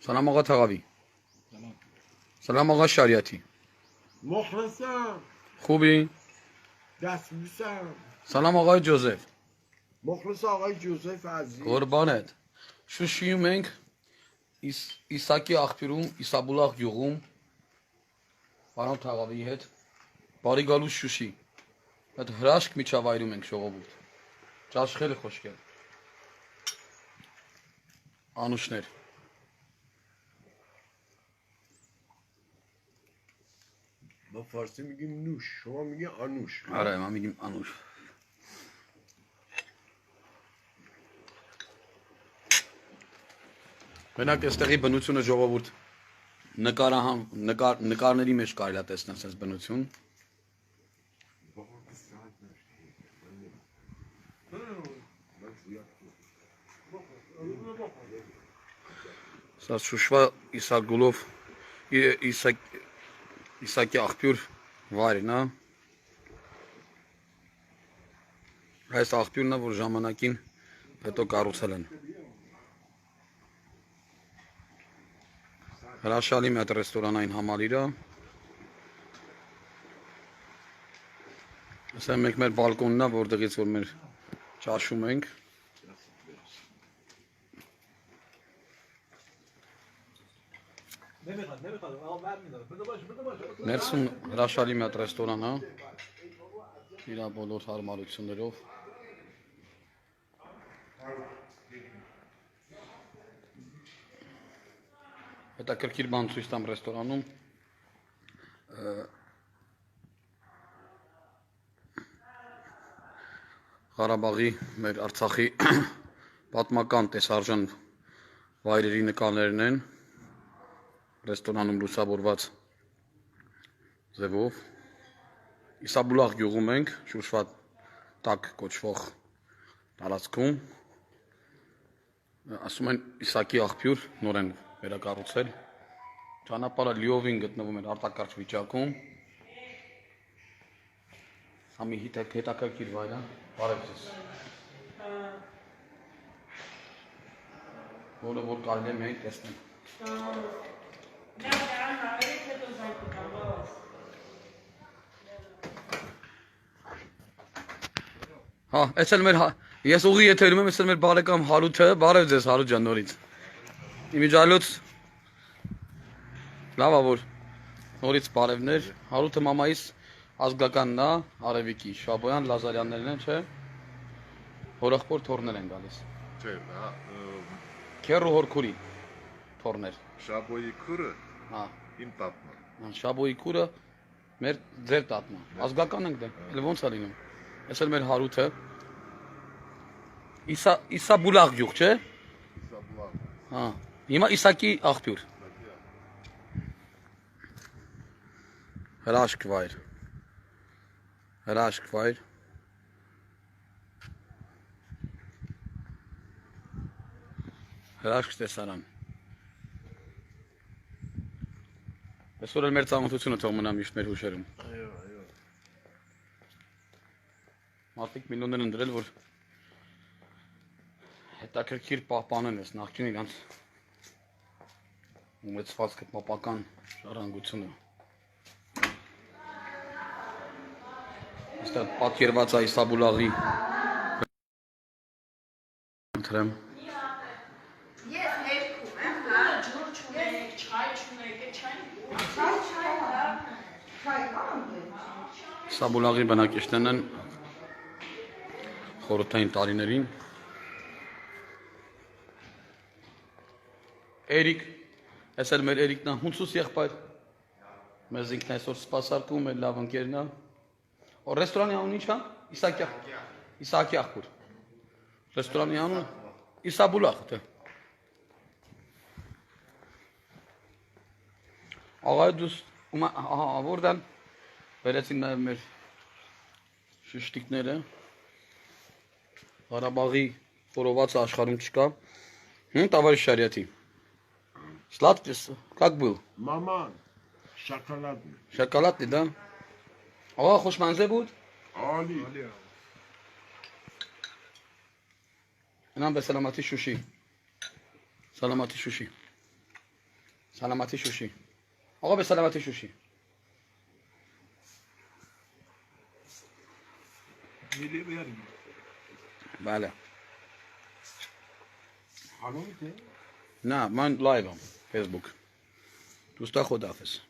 سلام آقا تقاوی. سلام سلام آقا شریعتی. مخلصم. خوبی؟ دستبوسم سلام آقای جوزف. مخلص آقای جوزف عزیز. قربانت. شو شیومنگ ایس... ایساکی اخپیروم ایسابولاخ یوغوم. برام تقاویهت باری گالو شوشی. هت هراشک منگ شو بود. جاش خیلی خوش کرد. անուշներ։ Մա ֆարսի միգիմ նուշ, շոմա միգի անուշ։ Արա, մա միգիմ անուշ։ Մենակ էստեղի բնությունը ժողովուրդ նկարահան նկար նկարների մեջ կարելի է տեսնել այս բնություն։ Thank you. Սա Շուշվա Իսագուլով Իսակ Իսակի աղբյուր վայրն է Այս աղբյուրն է, որ ժամանակին հետո կառուցել են։ Հրաշալի մի հատ ռեստորանային համալիր է։ Ասա մենք մեր բալկոնն է, որտեղից որ մեր ճաշում ենք։ Ներսում հրաշալի մի հատ ռեստորան է։ Իր բոլոր հարմարություններով։ Հետաքրքիր բան ցույց տամ ռեստորանում։ Ղարաբաղի, մեր Արցախի պատմական տեսարժան վայրերի նկարներն են ռեստորանում լուսավորված ձևով Իսաբուլաղ գյուղում ենք Շուշվա տակ կոչվող տարածքում ասում են Իսակի աղբյուր նոր են վերակառուցել ճանապարհը լիովին գտնվում է արտակարգ վիճակում Համի հետաքրքիր վայր է բարև ձեզ որը որ կարելի է միայն տեսնել Հա, այս էլ մեր հա- ես ուղի եթերում եմ, այս էլ մեր բարեկամ Հարութը, բարև ձեզ Հարութ ջան նորից։ Իմիջալոց լավ ա որ նորից բարևներ։ Հարութը մամայիս ազգականն է, Արևիկի, Շաբոյան Լազարյաններն են, չէ։ Հորախբոր թորներ են գալիս։ Չէ, հա, Քերու հորքուրի թորներ։ Շաբոյի քուրը Հա, իմ տատն է։ հա, Շաբոյի քուրը մեր ձեր տատն է։ Ազգական ենք դե։ Էլ ո՞նց է լինում։ Այս էլ մեր Հարութը։ Իսա Իսաբուլաղ գյուղ, չէ։ Սաբլա։ Հա։ Հիմա Իսակի աղբյուր։ Հրաշք վայր։ Հրաշք վայր։ Հրաշք տեսարան։ Այսօր էլ մեր ծանոթությունը թող մնա միշտ մեր հուշերում։ Այո, այո։ Մարդիկ միլիոններ են դրել, որ հետաքրքիր պահպանեն այս նախկին իրանց ունեցվածքը պապական ժառանգությունը։ Այստեղ պատկերված է Իսաբուլաղի ընտրեմ Ես ներքում եմ, հա։ ջուր չունեք, չայ չունեք, է չայ Դե։ Իսաբուլաղի բնակիչներն են խորհրդային տարիներին Էրիկ, այս էլ մեր Էրիկն է, հունցուս եղբայր։ Մեզ ինքն այսօր սպասարկում է լավ ընկերն է։ Օ ռեստորանի անունը ի՞նչ է։ Իսակյա։ Իսակի աղբյուր։ Ռեստորանի անունը Իսաբուլաղ, թե։ Աղա դուս Uma, aha buradan öğretinler mir. Şiştikleri. Arabağı Пробоваться ашхарымчика. Ну, товарищ Шариати. Сладкий, как был? Маман. Шоколадный. Шоколадный, да? О, хушманзе будет? Али. Нам бы саламати шуши. Саламати шуши. Саламати шуши. آقا به سلامتی شوشی. بله. نه من لایوم فیسبوک. دوستا خداحافظ.